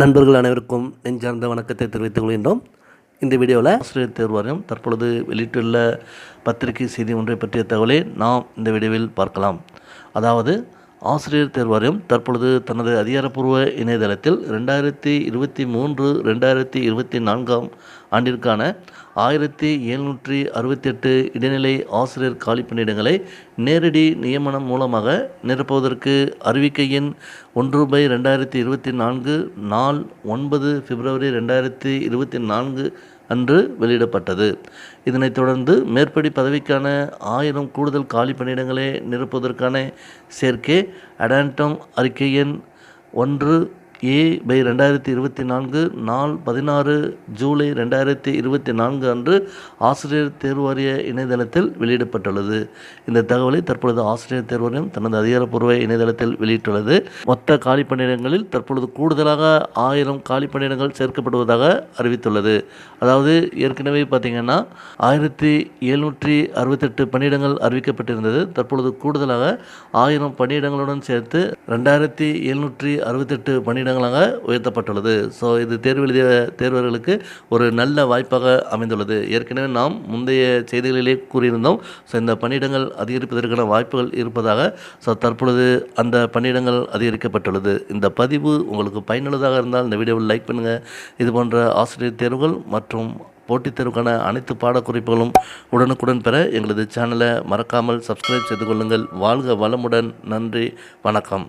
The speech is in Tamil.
நண்பர்கள் அனைவருக்கும் நெஞ்சார்ந்த வணக்கத்தை தெரிவித்துக் கொள்கின்றோம். இந்த வீடியோவில் ஆசிரியர் தேர்வு வாரியம் தற்பொழுது வெளியிட்டுள்ள பத்திரிகை செய்தி ஒன்றை பற்றிய தகவலை நாம் இந்த வீடியோவில் பார்க்கலாம். அதாவது ஆசிரியர் தேர்வாரியம் தற்பொழுது தனது அதிகாரப்பூர்வ இணையதளத்தில் ரெண்டாயிரத்தி இருபத்தி மூன்று ரெண்டாயிரத்தி இருபத்தி நான்காம் ஆண்டிற்கான ஆயிரத்தி எழுநூற்றி அறுபத்தெட்டு இடைநிலை ஆசிரியர் காலி பணியிடங்களை நேரடி நியமனம் மூலமாக நிரப்புவதற்கு அறிவிக்கையின் ஒன்று பை ரெண்டாயிரத்தி இருபத்தி நான்கு நாள் ஒன்பது பிப்ரவரி ரெண்டாயிரத்தி இருபத்தி நான்கு அன்று வெளியிடப்பட்டது. இதனைத் தொடர்ந்து மேற்படி பதவிக்கான ஆயிரம் கூடுதல் காலி பணியிடங்களை நிரப்புவதற்கான சேர்க்கை அடான்டம் அறிக்கை எண் ஒன்று E ஏ பை ரெண்டாயிரத்தி இருபத்தி நான்கு நாள் பதினாறு ஜூலை ரெண்டாயிரத்தி இருபத்தி நான்கு அன்று ஆசிரியர் தேர்வாரிய இணையதளத்தில் வெளியிடப்பட்டுள்ளது. இந்த தகவலை தற்பொழுது ஆசிரியர் தேர்வாரியம் தனது அதிகாரப்பூர்வ இணையதளத்தில் வெளியிட்டுள்ளது. மொத்த காலி பணியிடங்களில் தற்பொழுது கூடுதலாக ஆயிரம் காலி பணியிடங்கள் சேர்க்கப்படுவதாக அறிவித்துள்ளது. அதாவது ஏற்கனவே பார்த்தீங்கன்னா ஆயிரத்தி எழுநூற்றி அறுபத்தெட்டு பணியிடங்கள் அறிவிக்கப்பட்டிருந்தது. தற்பொழுது கூடுதலாக ஆயிரம் பணியிடங்களுடன் சேர்த்து ரெண்டாயிரத்தி எழுநூற்றி அறுபத்தெட்டு பணியிடங்களாக உயர்த்தப்பட்டுள்ளது. ஸோ இது தேர்வு எழுதிய தேர்வர்களுக்கு ஒரு நல்ல வாய்ப்பாக அமைந்துள்ளது. ஏற்கனவே நாம் முந்தைய செய்திகளிலே கூறியிருந்தோம். ஸோ இந்த பணியிடங்கள் அதிகரிப்பதற்கான வாய்ப்புகள் இருப்பதாக ஸோ தற்பொழுது அந்த பணியிடங்கள் அதிகரிக்கப்பட்டுள்ளது. இந்த பதிவு உங்களுக்கு பயனுள்ளதாக இருந்தால் இந்த வீடியோவில் லைக் பண்ணுங்கள் இது போன்ற ஆசிரியர் தேர்வுகள் மற்றும் போட்டித் தேர்வுக்கான அனைத்து பாடக்குறிப்புகளும் உடனுக்குடன் பெற எங்களது சேனலை மறக்காமல் சப்ஸ்கிரைப் செய்து கொள்ளுங்கள். வாழ்க வளமுடன். நன்றி. வணக்கம்.